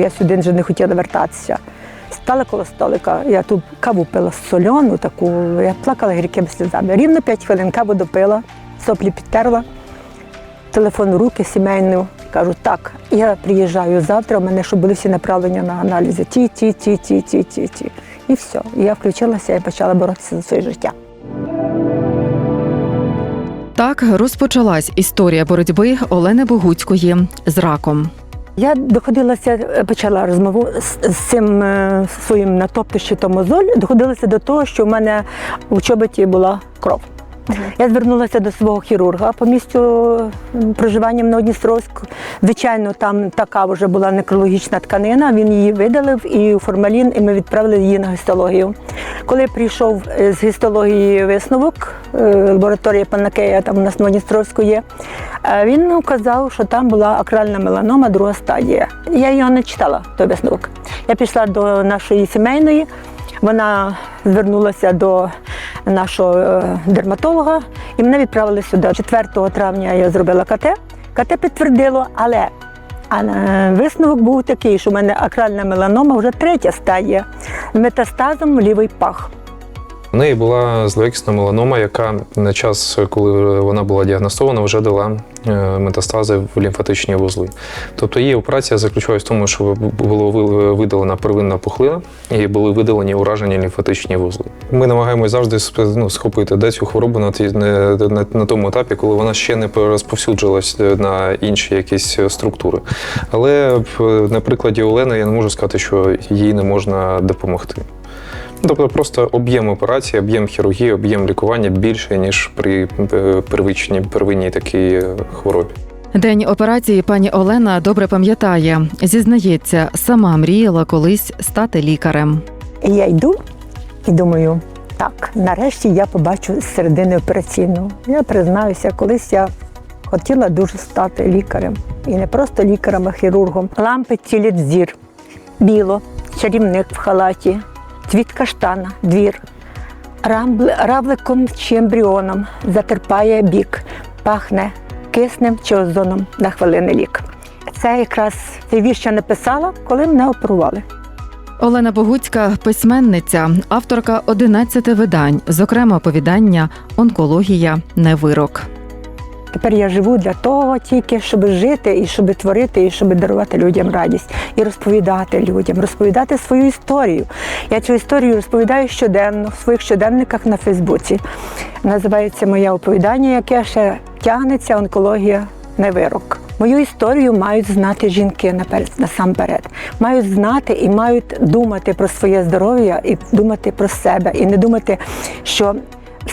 я сюди вже не хотіла вертатися. Стала коло столика, я тут каву пила соляну таку, я плакала гіркими сльозами. Рівно 5 хвилин каву допила, соплі підтерла, телефон руки, сімейну. Кажу, так, я приїжджаю завтра, у мене щоб були всі направлення на аналізи. Ті, ті, ті, ті, ті, ті, ті. І все. Я включилася і почала боротися за своє життя. Так розпочалась історія боротьби Олени Богуцької з раком. Я доходилася, е, почала розмову з, цим е, своїм натоптищем мозоль, доходилася до того, що в мене у чоботі була кров. Я звернулася до свого хірурга по місцю проживання в Новодністровську. Звичайно, там така вже була некрологічна тканина. Він її видалив і формалін, і ми відправили її на гістологію. Коли прийшов е, з гістології висновок, е, лабораторія Панакея, там у нас Новодністровську є, е, він указав, що там була акральна меланома, друга стадія. Я його не читала, той висновок. Я пішла до нашої сімейної. Вона звернулася до нашого е, дерматолога і мене відправили сюди. 4 травня я зробила КТ. КТ підтвердило, але е, висновок був такий, що в мене акральна меланома вже третя стадія метастазом в лівий пах. У неї була злоякісна меланома, яка на час, коли вона була діагностована, вже дала е, метастази в лімфатичні вузли. Тобто її операція заключалась в тому, що було ви- видалена первинна пухлина і були видалені уражені лімфатичні вузли. Ми намагаємось завжди ну, схопити де цю хворобу на, на, на, на тому етапі, коли вона ще не розповсюджилась на інші якісь структури. Але на прикладі Олени я не можу сказати, що їй не можна допомогти. Тобто просто об'єм операції, об'єм хірургії, об'єм лікування більше, ніж при е, первичній, первинній такій е, хворобі. День операції пані Олена добре пам'ятає. Зізнається, сама мріяла колись стати лікарем. Я йду і думаю, так, нарешті я побачу середини операційну. Я признаюся, колись я хотіла дуже стати лікарем. І не просто лікарем, а хірургом. Лампи цілять зір, біло, чарівник в халаті, цвіт каштана, двір. Равликом чи ембріоном затерпає бік, пахне киснем чи озоном на хвилини лік. Це якраз цей вірш я написала, коли мене оперували. Олена Богуцька письменниця, авторка 11 видань, зокрема оповідання Онкологія не вирок. Тепер я живу для того тільки, щоб жити і щоб творити, і щоб дарувати людям радість і розповідати людям, розповідати свою історію. Я цю історію розповідаю щоденно в своїх щоденниках на Фейсбуці. Називається моє оповідання, яке ще тягнеться онкологія не вирок. Мою історію мають знати жінки насамперед. Мають знати і мають думати про своє здоров'я і думати про себе, і не думати, що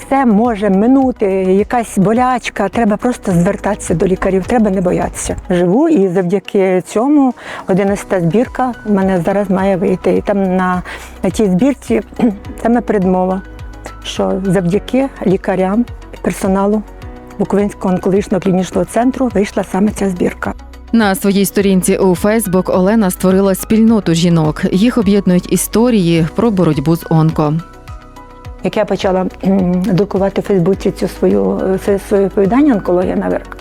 все може минути, якась болячка. Треба просто звертатися до лікарів, треба не боятися. Живу і завдяки цьому 11 збірка в мене зараз має вийти. І там на, на тій збірці саме передмова, що завдяки лікарям персоналу Буковинського онкологічного клінічного центру вийшла саме ця збірка. На своїй сторінці у Фейсбук Олена створила спільноту жінок. Їх об'єднують історії про боротьбу з онко. Як я почала друкувати в Фейсбуці цю свою е, своє оповідання онкологія на вирок,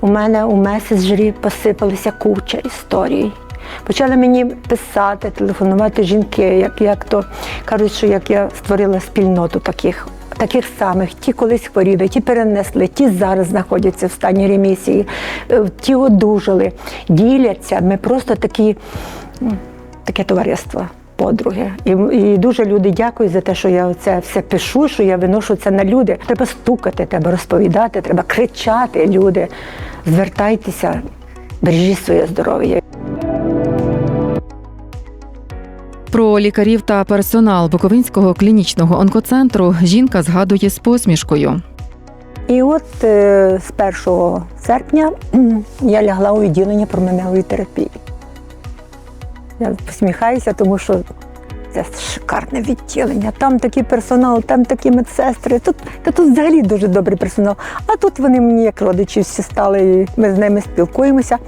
у мене у меседжері посипалися куча історій. Почали мені писати, телефонувати жінки, як, як то кажуть, що як я створила спільноту таких. Таких самих, ті колись хворіли, ті перенесли, ті зараз знаходяться в стані ремісії, е, ті одужали, діляться. Ми просто такі, таке товариство подруги. І, і дуже люди дякують за те, що я це все пишу, що я виношу це на люди. Треба стукати, треба розповідати, треба кричати. Люди, звертайтеся, бережіть своє здоров'я. Про лікарів та персонал Буковинського клінічного онкоцентру жінка згадує з посмішкою. І от е, з 1 серпня я лягла у відділення променевої терапії. Я посміхаюся, тому що це шикарне відділення. Там такий персонал, там такі медсестри. Тут, та тут взагалі дуже добрий персонал. А тут вони мені як родичі всі стали, і ми з ними спілкуємося.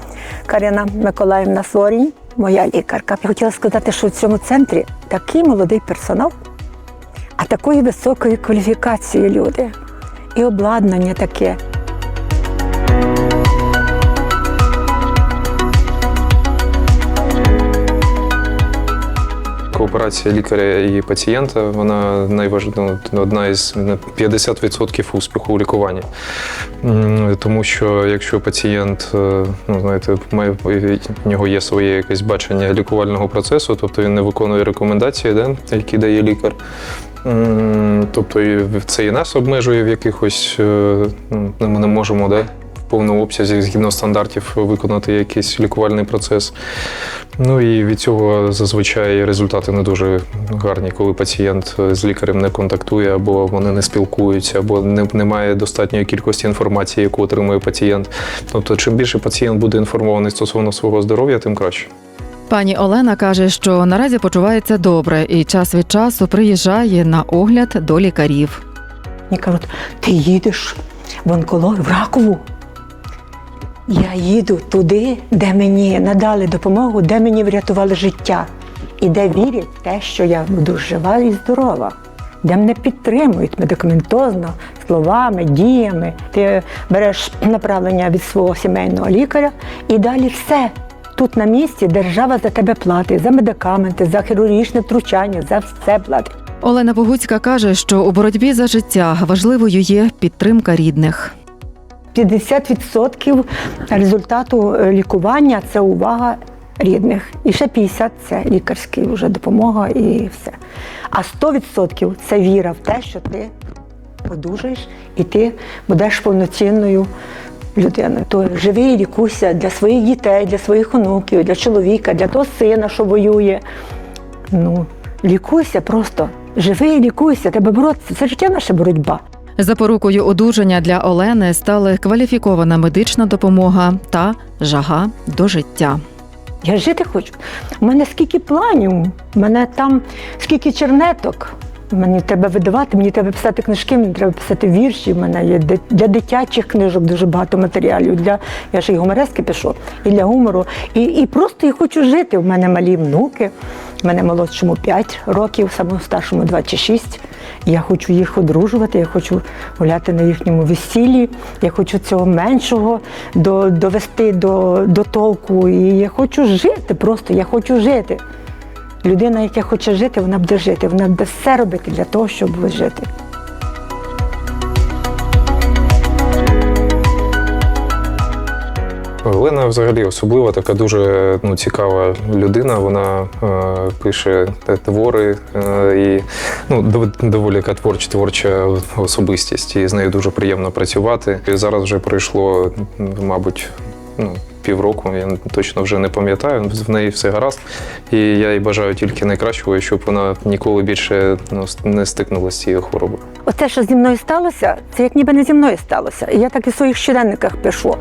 Карина Миколаївна Сорінь, моя лікарка. Я хотіла сказати, що в цьому центрі такий молодий персонал, а такої високої кваліфікації люди. І обладнання таке. Кооперація лікаря і пацієнта вона найважливіша, одна із 50% успіху у лікуванні. Тому що якщо пацієнт, е, ну знаєте, має в нього є своє якесь бачення лікувального процесу, тобто він не виконує рекомендації, да, які дає лікар. Тобто це і нас обмежує в якихось, е, ну, ми не можемо да, повному обсязі згідно стандартів виконати якийсь лікувальний процес. Ну і від цього зазвичай результати не дуже гарні, коли пацієнт з лікарем не контактує, або вони не спілкуються, або немає достатньої кількості інформації, яку отримує пацієнт. Тобто, чим більше пацієнт буде інформований стосовно свого здоров'я, тим краще. Пані Олена каже, що наразі почувається добре і час від часу приїжджає на огляд до лікарів. Мені кажуть, ти їдеш в онкологію, в ракову. Я їду туди, де мені надали допомогу, де мені врятували життя, і де вірять в те, що я буду жива і здорова, де мене підтримують медикаментозно, словами, діями. Ти береш направлення від свого сімейного лікаря і далі все. Тут на місці держава за тебе платить за медикаменти, за хірургічне втручання, за все платить. Олена Богуцька каже, що у боротьбі за життя важливою є підтримка рідних. 50% результату е, лікування це увага рідних. І ще 50% це лікарська вже допомога і все. А 100% це віра в те, що ти одужаєш і ти будеш повноцінною людиною. То живи і лікуйся для своїх дітей, для своїх онуків, для чоловіка, для того сина, що воює. Ну, лікуйся просто. Живи і лікуйся, тебе боротися. Це життя наша боротьба. Запорукою одужання для Олени стали кваліфікована медична допомога та жага до життя. Я жити хочу. У мене скільки планів, у мене там скільки чернеток. Мені треба видавати, мені треба писати книжки, мені треба писати вірші. У мене є для дитячих книжок дуже багато матеріалів. Для я ж і гуморески пишу, і для гумору. І, і просто я хочу жити. У мене малі внуки. У мене молодшому 5 років, самому старшому 26. Я хочу їх одружувати, я хочу гуляти на їхньому весіллі, я хочу цього меншого до, довести до, до толку. І я хочу жити просто, я хочу жити. Людина, яка хоче жити, вона буде жити, вона буде все робити для того, щоб жити. Олена взагалі особлива, така дуже ну, цікава людина. Вона е, пише твори е, і ну, доволі яка творча, творча особистість. І з нею дуже приємно працювати. І зараз вже пройшло, мабуть, ну, півроку, я точно вже не пам'ятаю. В неї все гаразд. І я їй бажаю тільки найкращого, щоб вона ніколи більше ну, не стикнулася з цією хворобою. Оце, що зі мною сталося, це як ніби не зі мною сталося. І я так і в своїх щоденниках пишу.